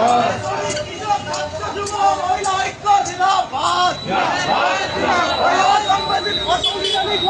Nós!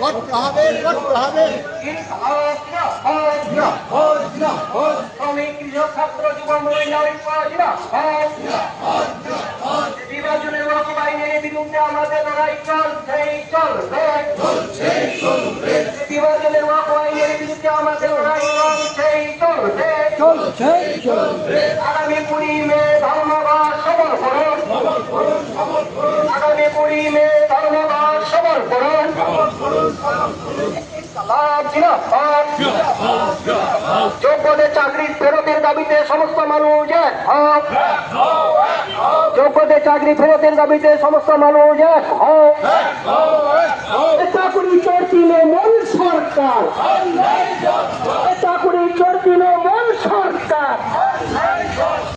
করতে হবে করতে হবে ছাত্র যুব রকম আইনের বিরুদ্ধে আমাদের লড়াই চলছেই চলবে রকম আইনের বিরুদ্ধে আমাদের লড়াই চলছেই চলবে চলছে চলবে আগামী কুড়ি মে ধর্মঘট সবল আগামী কুড়ি মে যোগ্যদের চাকরি ফেরতের দাবিতে সমস্ত মানুষ যোগ্যদের চাকরি ফেরতের দাবিতে সমস্ত মানুষ চাকরি চোর তৃণমূল সরকার। চাকরি চোর তৃণমূল সরকার।